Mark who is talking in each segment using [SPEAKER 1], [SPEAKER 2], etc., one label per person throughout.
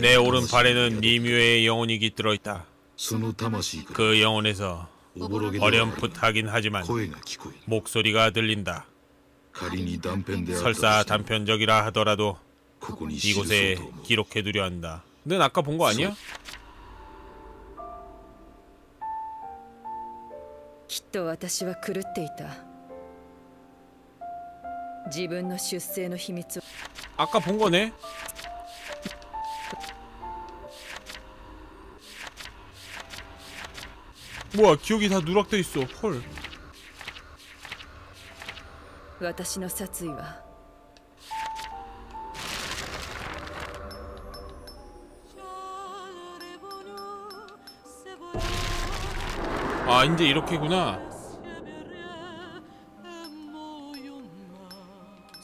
[SPEAKER 1] 내 오른팔에는 니뮤의 영혼이 깃들어 있다.
[SPEAKER 2] その魂から
[SPEAKER 1] 그 영혼에서
[SPEAKER 2] おぼろげではあるが
[SPEAKER 1] 어렴풋하긴 하지만
[SPEAKER 2] 声が聞こえる
[SPEAKER 1] 목소리가 들린다.
[SPEAKER 2] 仮に断片であったと
[SPEAKER 1] 설사
[SPEAKER 2] しても
[SPEAKER 1] 단편적이라 하더라도
[SPEAKER 2] ここに記そう
[SPEAKER 1] 이곳에
[SPEAKER 2] と思う
[SPEAKER 1] 기록해두려 한다. 넌 아까 본 거 아니야?
[SPEAKER 3] きっと私は狂っていた 自分の出生の秘密を
[SPEAKER 1] 아까 본 거네? 뭐야 기억이 다 누락돼 있어 헐
[SPEAKER 3] 私の殺意は
[SPEAKER 1] 아 이제 이렇게구나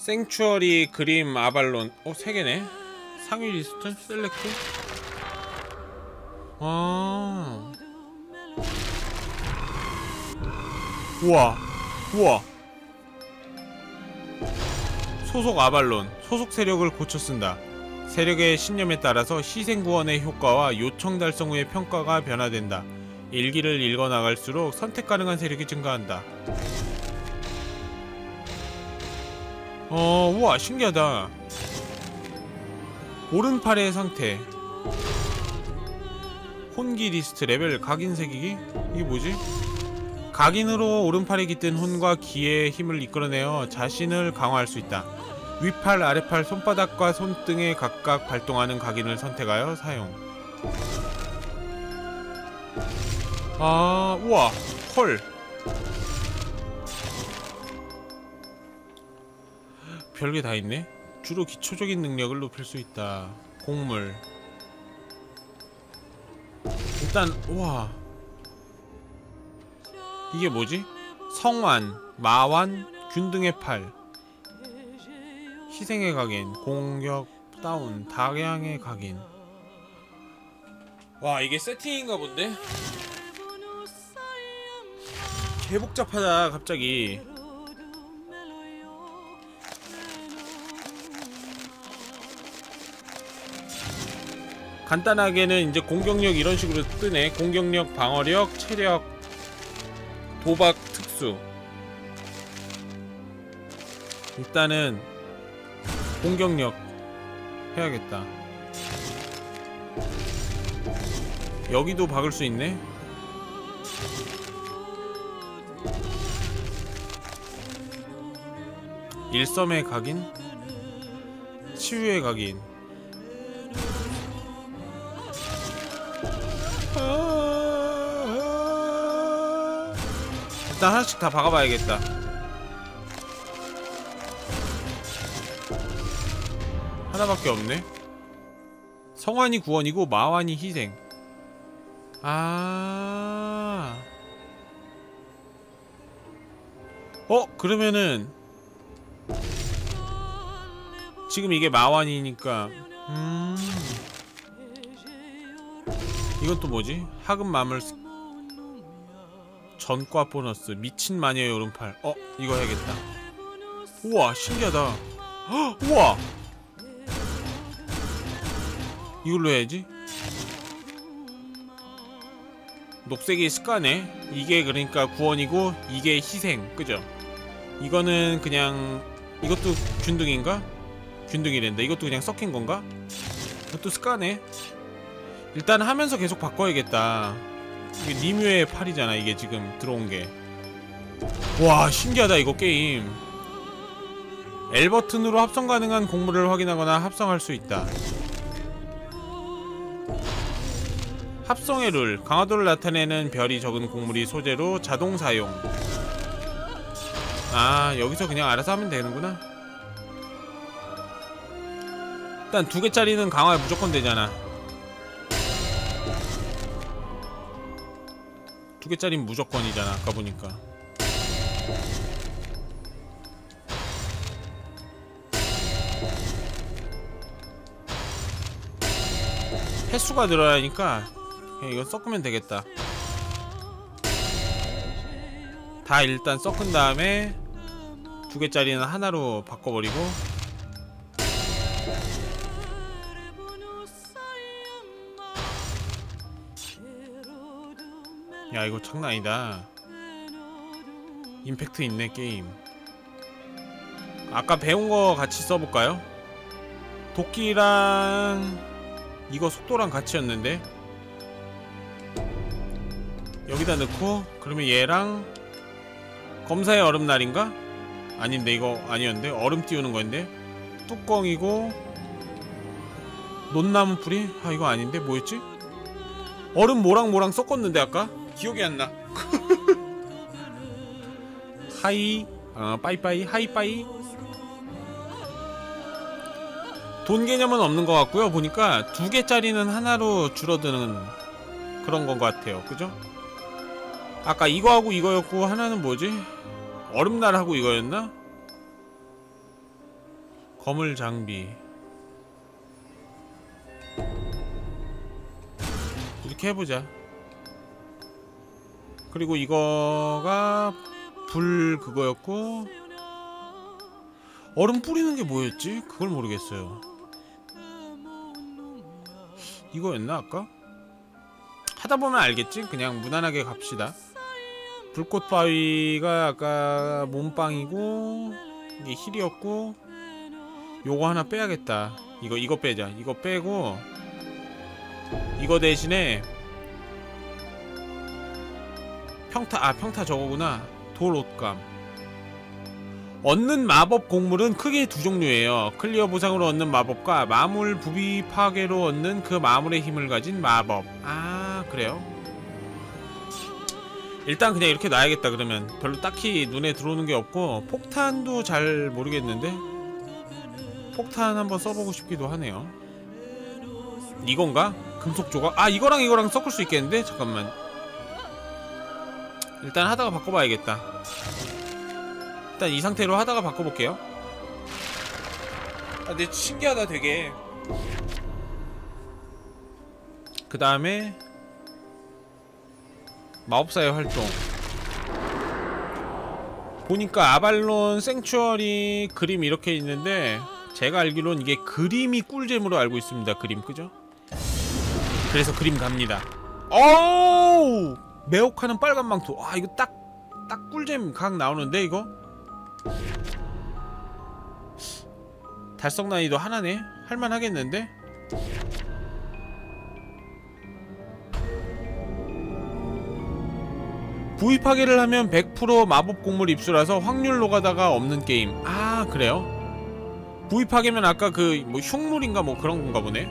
[SPEAKER 1] 생추어리 그림 아발론. 어? 세 개네. 상위 리스트 셀렉트. 아. 우와. 우와. 소속 아발론 소속 세력을 고쳐 쓴다. 세력의 신념에 따라서 희생 구원의 효과와 요청 달성 후의 평가가 변화된다. 일기를 읽어 나갈수록 선택 가능한 세력이 증가한다. 어, 우와, 신기하다. 오른팔의 상태. 혼기 리스트 레벨 각인 새기기? 이게 뭐지? 각인으로 오른팔에 깃든 혼과 기의 힘을 이끌어내어 자신을 강화할 수 있다. 위팔, 아래팔, 손바닥과 손등에 각각 발동하는 각인을 선택하여 사용. 아, 우와, 헐. 별게 다 있네. 주로 기초적인 능력을 높일 수 있다. 곡물. 일단, 우와. 이게 뭐지? 성완, 마완, 균등의 팔. 희생의 각인, 공격, 다운, 다양의 각인. 와, 이게 세팅인가 본데? 개 복잡하다 갑자기 간단하게는 이제 공격력 이런 식으로 뜨네. 공격력, 방어력, 체력, 도박, 특수. 일단은 공격력 해야겠다. 여기도 박을 수 있네. 일섬의 각인 치유의 각인 일단 하나씩 다 박아봐야겠다 하나밖에 없네 성환이 구원이고 마환이 희생 아 어? 그러면은 지금 이게 마완이니까 음 이건 또 뭐지? 하급 마물 스- 전과 보너스 미친 마녀의 오른팔 어? 이거 해야겠다 우와 신기하다 헉, 우와 이걸로 해야지 녹색이 습관에 이게 그러니까 구원이고 이게 희생 그죠? 이거는 그냥 이것도 균등인가? 균등이랜다 이것도 그냥 섞인 건가? 이것도 습관에 일단 하면서 계속 바꿔야겠다 이게 니뮤의 팔이잖아. 이게 지금 들어온 게 와 신기하다 이거 게임. L 버튼으로 합성 가능한 곡물을 확인하거나 합성할 수 있다. 합성의 룰. 강화도를 나타내는 별이 적은 곡물이 소재로 자동 사용. 아 여기서 그냥 알아서 하면 되는구나. 일단 두 개짜리는 강화 무조건 되잖아 두 개짜리는 무조건이잖아 아까 보니까. 횟수가 늘어나니까 그냥 이거 섞으면 되겠다. 다 일단 섞은 다음에 두 개짜리는 하나로 바꿔버리고 야 이거 장난 아니다 임팩트 있네 게임 아까 배운 거 같이 써볼까요? 도끼랑 이거 속도랑 같이였는데 여기다 넣고 그러면 얘랑 검사의 얼음날인가? 아닌데 이거 아니었는데 얼음 띄우는 거였는데 뚜껑이고 논나무 뿌리? 아 이거 아닌데 뭐였지? 얼음 뭐랑 뭐랑 섞었는데 아까? 기억이 안 나. 하이, 어, 빠이빠이, 하이빠이. 돈 개념은 없는 것 같고요. 보니까 두 개짜리는 하나로 줄어드는 그런 건 것 같아요. 그죠? 아까 이거하고 이거였고 하나는 뭐지? 얼음날하고 이거였나? 거물 장비. 이렇게 해보자. 그리고 이거가 불 그거였고 얼음 뿌리는 게 뭐였지? 그걸 모르겠어요. 이거였나 아까? 하다 보면 알겠지? 그냥 무난하게 갑시다. 불꽃 바위가 아까 몸빵이고 이게 힐이었고 요거 하나 빼야겠다. 이거 이거 빼자. 이거 빼고 이거 대신에 평타 아 평타 저거구나. 돌 옷감. 얻는 마법 곡물은 크게 두 종류예요. 클리어 보상으로 얻는 마법과 마물 부비 파괴로 얻는 그 마물의 힘을 가진 마법. 아 그래요? 일단 그냥 이렇게 놔야겠다 그러면. 별로 딱히 눈에 들어오는 게 없고 폭탄도 잘 모르겠는데? 폭탄 한번 써보고 싶기도 하네요. 이건가? 금속 조각? 아 이거랑 이거랑 섞을 수 있겠는데? 잠깐만 일단 하다가 바꿔봐야겠다. 일단 이 상태로 하다가 바꿔볼게요. 아 근데 신기하다 되게. 그 다음에 마법사의 활동. 보니까 아발론 생추어리 그림 이렇게 있는데 제가 알기론 이게 그림이 꿀잼으로 알고 있습니다. 그림 그죠? 그래서 그림 갑니다. 어우 매혹하는 빨간 망토. 아 이거 딱 딱 꿀잼 각 나오는데 이거? 달성 난이도 하나네? 할만하겠는데? 파괴를 하면 100% 마법 곡물 입수라서 확률 노가다가 없는 게임. 아 그래요? 파괴면 아까 그 뭐 흉물인가 뭐 그런 건가 보네?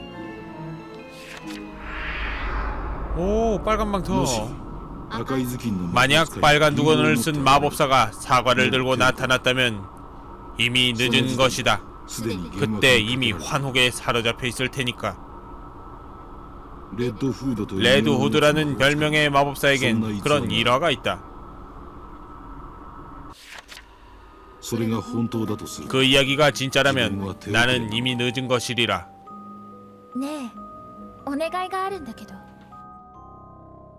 [SPEAKER 1] 오 빨간 망토
[SPEAKER 2] 아, 그
[SPEAKER 1] 만약 빨간 두건을 쓴 마법사가 사과를 들고 나타났다면 이미 늦은 것이다. 그때 이미 환혹에 사로잡혀 있을 테니까. 레드 후드라는 별명의 마법사에겐 그런 일화가 있다. 그 이야기가 진짜라면 나는 이미 늦은 것이리라.
[SPEAKER 4] 네, 오네가이가
[SPEAKER 2] 아른다케도.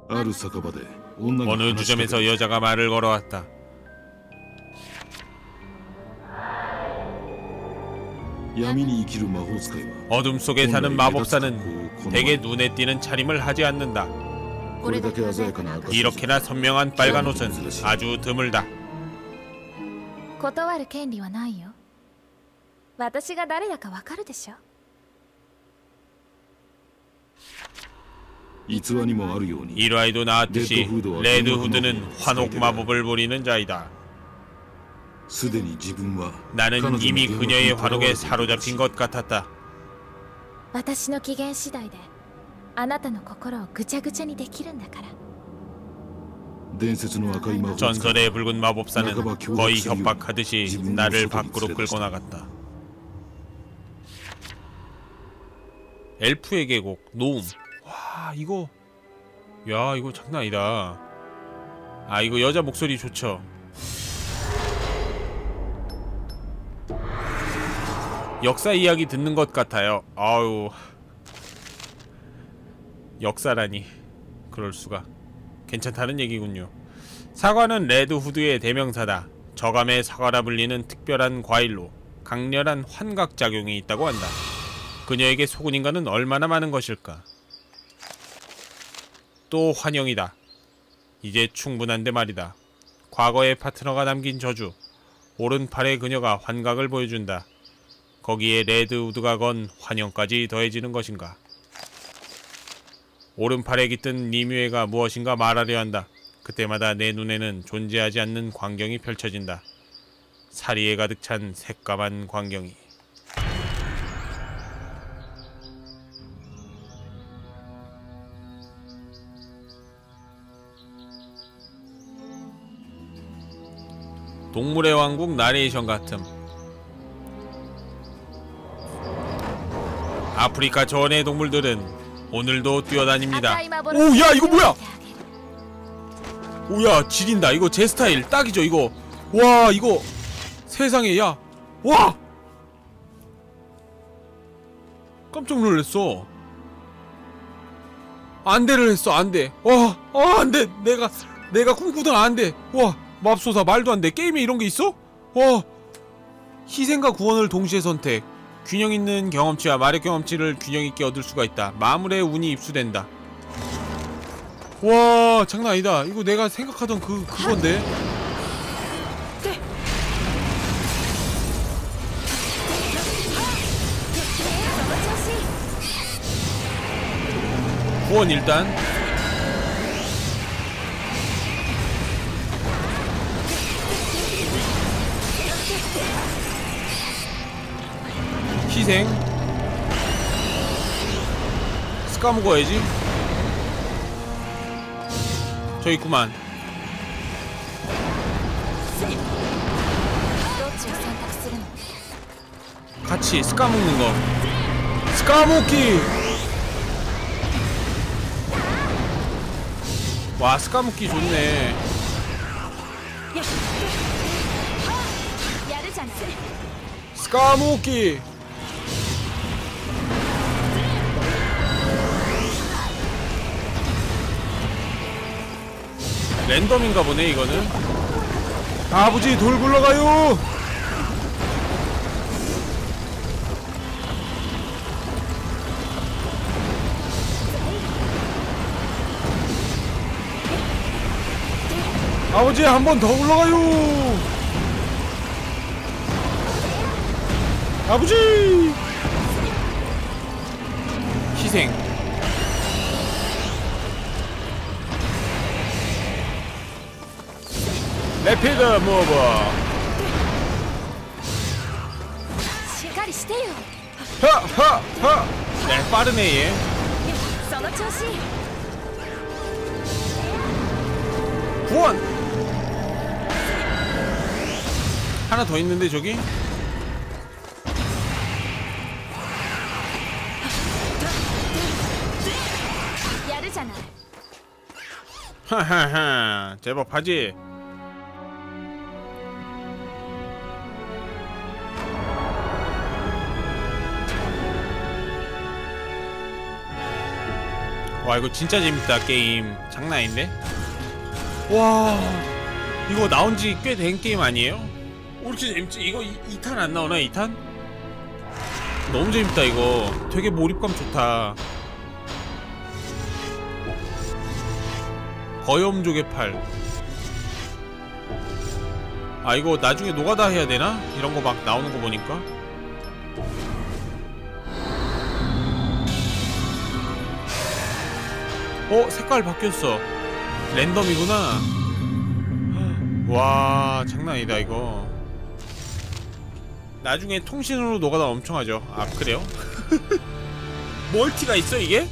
[SPEAKER 2] 아르 사카바데
[SPEAKER 1] 어느
[SPEAKER 2] 話しかけ
[SPEAKER 1] 주점에서 여자가 말을 걸어왔다.
[SPEAKER 2] 闇に生きる魔法使いは
[SPEAKER 1] 어둠 속에
[SPEAKER 2] 本来
[SPEAKER 1] 사는
[SPEAKER 2] 目立つ
[SPEAKER 1] 마법사는
[SPEAKER 2] 格好を好ま
[SPEAKER 1] 대개
[SPEAKER 2] ない
[SPEAKER 1] 눈에 띄는 차림을 하지 않는다.
[SPEAKER 2] これだけ鮮やかな赤
[SPEAKER 1] 이렇게나 선명한 빨간 옷은 아주 드물다.
[SPEAKER 4] 断る権利はないよ私が誰だかわかるでしょ
[SPEAKER 1] 일화에도 나왔듯이 레드후드는 환옥 마법을 부리는 자이다. 나는 이미 그녀의 화록에 사로잡힌 것 같았다. 전설의 붉은 마법사는 거의 협박하듯이 나를 밖으로 끌고 나갔다. 엘프의 계곡, 노움. 와 이거 야 이거 장난 아니다. 아 이거 여자 목소리 좋죠. 역사 이야기 듣는 것 같아요. 아유 역사라니 그럴 수가. 괜찮다는 얘기군요. 사과는 레드 후드의 대명사다. 저감의 사과라 불리는 특별한 과일로 강렬한 환각 작용이 있다고 한다. 그녀에게 속은 인간은 얼마나 많은 것일까? 또 환영이다. 이제 충분한데 말이다. 과거의 파트너가 남긴 저주. 오른팔의 그녀가 환각을 보여준다. 거기에 레드우드가 건 환영까지 더해지는 것인가? 오른팔에 깃든 니뮤에가 무엇인가 말하려 한다. 그때마다 내 눈에는 존재하지 않는 광경이 펼쳐진다. 사리에 가득 찬 새까만 광경이. 동물의 왕국 나레이션 같음. 아프리카 전의 동물들은 오늘도 뛰어다닙니다. 오, 야, 이거 뭐야? 오야 지린다. 이거 제 스타일. 딱이죠 이거. 와 이거 세상에 야와! 깜짝 놀랐어. 안돼를 했어 안돼 와 아, 안돼 내가 내가 꿈꾸던 안돼 와 맙소사 말도 안 돼. 게임에 이런 게 있어? 와. 희생과 구원을 동시에 선택. 균형 있는 경험치와 마력 경험치를 균형 있게 얻을 수가 있다. 마물의 운이 입수된다. 와 장난 아니다. 이거 내가 생각하던 그 그건데. 구원 일단 희생 까먹어야지 저 있구만 같이 스카먹는 거 스카먹기 와 스카먹기 좋네 스카먹기 랜덤인가 보네 이거는. 아버지 돌 굴러가요! 아버지 한 번더 굴러가요! 아버지! 희생 에피드 무브 허허허! 네 빠르네 구원! 하나 더 있는데 저기? 하하하 제법 하지. 와 이거 진짜 재밌다 게임 장난 아닌데 와 이거 나온지 꽤 된 게임 아니에요? 왜 이렇게 재밌지? 이거 2 탄 안 나오나 2탄? 너무 재밌다 이거 되게 몰입감 좋다 거염족의 팔. 아 이거 나중에 노가다 해야 되나? 이런 거 막 나오는 거 보니까. 어 색깔 바뀌었어. 랜덤이구나. 와 장난 아니다 이거. 나중에 통신으로 노가다 엄청 하죠. 아 그래요? 멀티가 있어 이게?